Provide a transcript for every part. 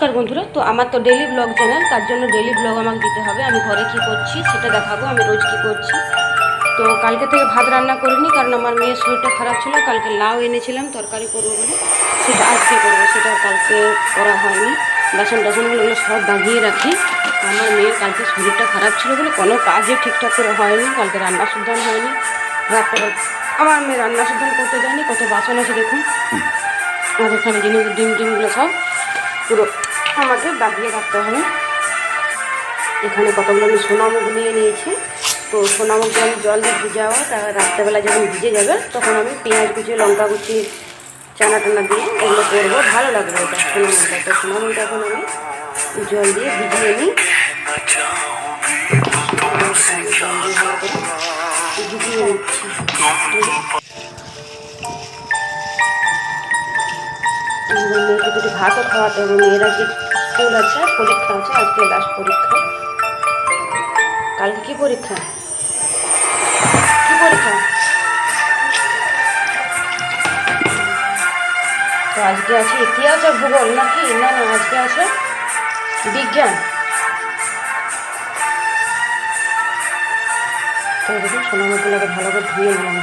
নমস্কার বন্ধুরা, তো আমার তো ডেলি ব্লগ চ্যানেল তার জন্য ডেলি ব্লগ আমাকে দিতে হবে। আমি ঘরে কি করছি সেটা দেখাবো, আমি রোজ কি করছি। তো কালকে থেকে ভাত রান্না করিনি, কারণ আমার মেয়ের শরীরটা খারাপ ছিল, কালকে লাউ এনেছিলাম, তরকারি করব বলে। সেটা আজকে করব, সেটা কালকে করা হয়নি। বাসন টাসনগুলো সব বাগিয়ে রাখি। আমার মেয়ের কালকে শরীরটা খারাপ ছিল বলে কোনো কাজই ঠিকঠাক করে হয়নি, কালকে রান্না শুদ্ধান হয়নি। রাত্রে আমার মেয়ে রান্না শুদ্ধান করতে যায়নি, কত বাসন আছে দেখুন। আর এখানে জিনিস ডিম ডিমগুলো সব পুরো আমাকে বাগিয়ে রাখতে হবে। এখানে কতগুলো আমি সোনামুখ নিয়ে নিয়েছি। তো সোনামুখটা আমি জল দিয়ে ভিজাবো তা রাত্রেবেলা যখন ভিজে যাবে, তখন আমি পেঁয়াজ কুচি, লঙ্কা কুচি, চানা টানা দিয়ে এগুলো করব। ভালো লাগবে এটা সোনামুখটা তো সোনামুখটা এখন আমি জল দিয়ে ভিজিয়ে নিই। ভিজিয়ে ভাতও খাওয়াতে হবে, মেয়েরা কি স্কুল আছে, পরীক্ষা আছে, আজকে লাস্ট পরীক্ষা। কালকে কি পরীক্ষা? কি পরীক্ষা? তো আজকে আছে ইতিহাস আর ভূগোল নাকি? না না, আজকে আছে বিজ্ঞান। তো দেখুন ভালো করে ধুয়ে নিলাম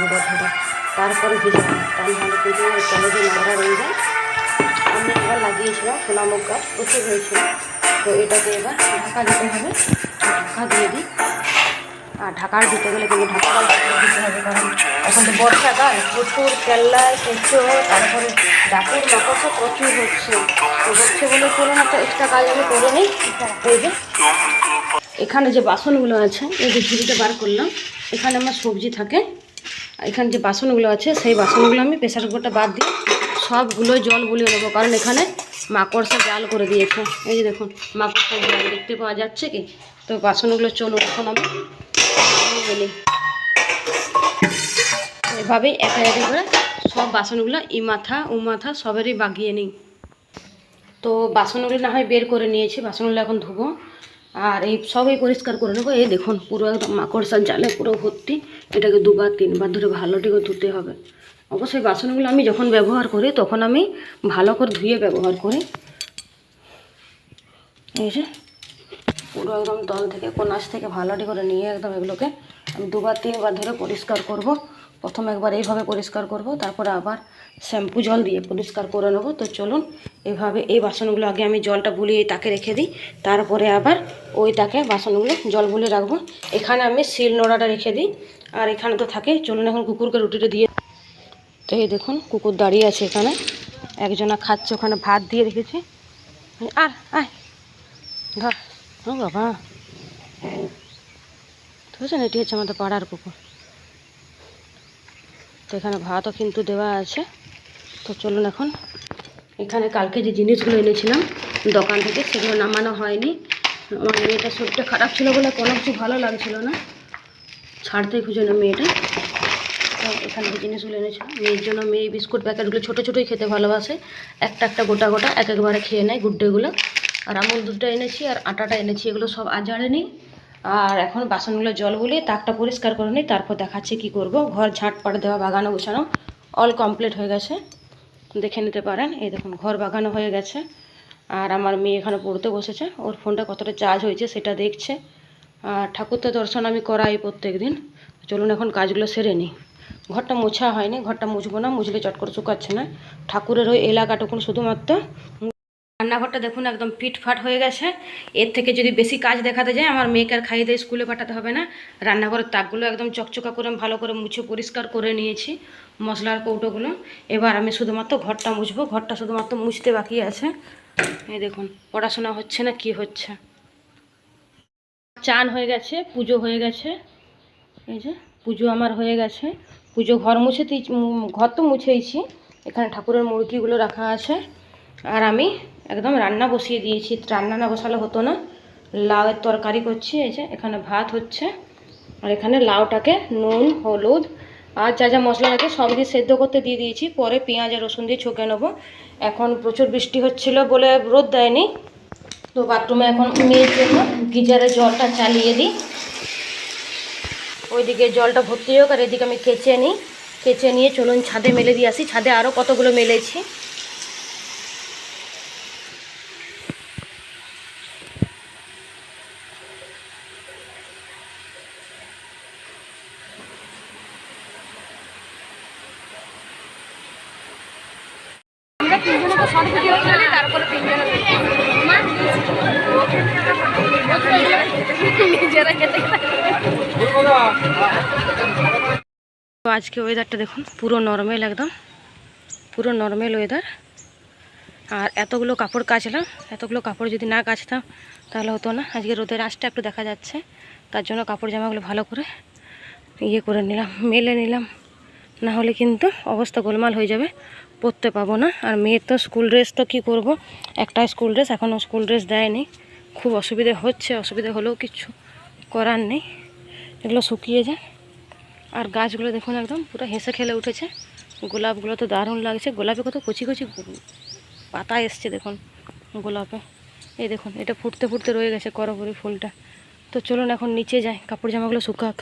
তারপরে ভিজাবো। তা নাহলে কিন্তু কলেজে নোংরা রয়ে যায়। এবার লাগিয়েছিলাম সোনামুখ গাছ, প্রচুর হয়েছিল। তো এটাকে এবার ঢাকা দিতে হবে। ঢাকা দিয়ে দিই। আর ঢাকার দিতে গেলে কিন্তু ঢাকা দিতে হবে, কারণ এখন তো বর্ষাকাল প্রচুর কেল্লায় কেঁচো তারপরে ডাকুর মাকড়সা প্রচুর হচ্ছে। হচ্ছে বলে কোনো একটা এক্সট্রা কাজ আমি করে নিই। যে, এখানে যে বাসনগুলো আছে, এই যে ঝুড়িটা বার করলাম, এখানে আমার সবজি থাকে। এখানে যে বাসনগুলো আছে, সেই বাসনগুলো আমি প্রেশার কুকারটা বাদ দিয়ে সবগুলো জল বলিয়ে নেব, কারণ এখানে মাকড়সা জাল করে দিয়েছে। এই যে দেখুন, মাকড়সা জাল দেখতে পাওয়া যাচ্ছে কি? তো বাসনগুলো চলুন, এখন আমি বলি এভাবেই একা একা করে সব বাসনগুলো ই মাথা মাথা সবেরই বাগিয়ে নিই। তো বাসনগুলো না হয় বের করে নিয়েছি, বাসনগুলো এখন ধুবো। আর এই সবই পরিষ্কার করে নেব। এই দেখুন, পুরো একদম মাকড়সার জালে পুরো ভর্তি। এটাকে দুবার, তিনবার ধরে ভালো করে ধুতে হবে। অবশ্যই বাসনগুলো আমি যখন ব্যবহার করি, তখন আমি ভালো করে ধুয়ে ব্যবহার করি। এই যে, পুরো একদম তল থেকে, কোনাস থেকে ভালোটি করে নিয়ে একদম এগুলোকে আমি দুবার, তিনবার ধরে পরিষ্কার করব। প্রথম একবার এইভাবে পরিষ্কার করব, তারপরে আবার শ্যাম্পু জল দিয়ে পরিষ্কার করে নেব। তো চলুন এইভাবে এই বাসনগুলো আগে আমি জলটা বুলিয়ে তাকে রেখে দিই, তারপরে আবার ওই তাকে বাসনগুলো জল বুলিয়ে রাখব। এখানে আমি শিল নোড়াটা রেখে দিই, আর এখানে তো থাকে, চলুন এখন কুকুরকে রুটিটা দিয়ে তো এই দেখুন, কুকুর দাঁড়িয়ে আছে এখানে। একজনা খাচ্ছে, ওখানে ভাত দিয়ে রেখেছি। আর আয় ধর। ও বাবা। বুঝছেন এটি হচ্ছে আমাদের পাড়ার কুকুর। তো এখানে ভাতও কিন্তু দেওয়া আছে। তো চলুন এখন, এখানে কালকে যে জিনিসগুলো এনেছিলাম দোকান থেকে, সেগুলো নামানো হয়নি। আমার মেয়েটার শরীরটা খারাপ ছিল বলে কোনো কিছু ভালো লাগছিল না। ছাড়তেই খুঁজে না মেয়েটা। তো এখান থেকে জিনিসগুলো এনেছিলাম মেয়ের জন্য মেয়ে বিস্কুট প্যাকেটগুলো ছোটো ছোটোই খেতে ভালোবাসে। একটা একটা গোটা গোটা, এক একবারে খেয়ে নেয় গুড্ডেগুলো আর আমুল দুধটা এনেছি আর আটাটা এনেছি, এগুলো সব আজাড়ে নিই। আর এখন বাসনগুলো জল বলিয়ে তাকটা পরিষ্কার করে নিই, তারপর দেখাচ্ছে কি করব। ঘর ঝাঁটপাট দেওয়া বাগানো গোছানো অল কমপ্লিট হয়ে গেছে। দেখে নিতে পারেন, এই দেখুন, ঘর বাগানো হয়ে গেছে। আর আমার মেয়ে এখানে পড়তে বসেছে, ওর ফোনটা কতটা চার্জ হয়েছে সেটা দেখছে। আর ঠাকুর তো দর্শন আমি করাই প্রত্যেক দিন চলুন এখন কাজগুলো সেরে নিই। ঘরটা মোছা হয়নি, ঘরটা মুছবো না, মুছলে চট করে শুকাচ্ছে না। ঠাকুরের ওই এলাকাটুকুন শুধুমাত্র। রান্নাঘরটা দেখুন একদম ফিটফাট হয়ে গেছে। এর থেকে যদি বেশি কাজ দেখাতে যায়, আমার মেয়েকে আর খাইয়ে দিয়ে স্কুলে পাঠাতে হবে না। রান্নাঘরের তাকগুলো একদম চকচকা করে, ভালো করে মুছে পরিষ্কার করে নিয়েছি, মশলার কৌটোগুলো। এবার আমি শুধুমাত্র ঘরটা মুছবো, ঘরটা শুধুমাত্র মুছতে বাকি আছে। এই দেখুন, পড়াশোনা হচ্ছে না, কি হচ্ছে? চান হয়ে গেছে, পুজো হয়ে গেছে। এই যে। পুজো আমার হয়ে গেছে। পুজো ঘর মুছে দিয়েছি ঘর তো মুছেইছি। এখানে ঠাকুরের মুরগিগুলো রাখা আছে। আর আমি একদম রান্না বসিয়ে দিয়েছি। রান্না না বসালে হতো না। লাউয়ের তরকারি করছি, এই যে এখানে ভাত হচ্ছে। আর এখানে লাউটাকে নুন, হলুদ আর যা যা মশলা লাগে সব দিয়ে সেদ্ধ করতে দিয়ে দিয়েছি। পরে পেঁয়াজ আর রসুন দিয়ে ছকে নেব। এখন প্রচুর বৃষ্টি হচ্ছিল বলে রোদ দেয়নি। তো বাথরুমে এখন মেয়ের জন্য গিজারে জলটা চালিয়ে দিই। ওইদিকে জলটা ভর্তি হোক আর এদিকে আমি কেচে নিই। কেচে নিয়ে চলুন ছাদে মেলে দিয়ে আসি। ছাদে আরও কতগুলো মেলেছি। তারপরে তো আজকে ওয়েদারটা দেখুন, পুরো নর্মাল একদম, পুরো নর্মাল ওয়েদার আর এতগুলো কাপড় কাচলাম, এতগুলো কাপড় যদি না কাচতাম, তাহলে হতো না। আজকে রোদের আঁচটা একটু দেখা যাচ্ছে, তার জন্য কাপড় জামাগুলো ভালো করে ইয়ে করে নিলাম, মেলে নিলাম। না হলে কিন্তু অবস্থা গোলমাল হয়ে যাবে পরতে পাবো না। আর মেয়ের তো স্কুল ড্রেস তো কী করব? একটাই স্কুল ড্রেস এখনও স্কুল ড্রেস দেয়নি। খুব অসুবিধে হচ্ছে, অসুবিধে হলেও কিছু করার নেই। এগুলো শুকিয়ে যায়। আর গাছগুলো দেখুন একদম পুরো হেসে খেলে উঠেছে। গোলাপগুলো তো দারুণ লাগছে। গোলাপে কত কচি কচি পাতা এসছে দেখুন গোলাপে। এই দেখুন, এটা ফুটতে ফুটতে রয়ে গেছে করবরি ফুলটা। তো চলুন এখন নিচে যাই, কাপড় জামাগুলো শুকাক।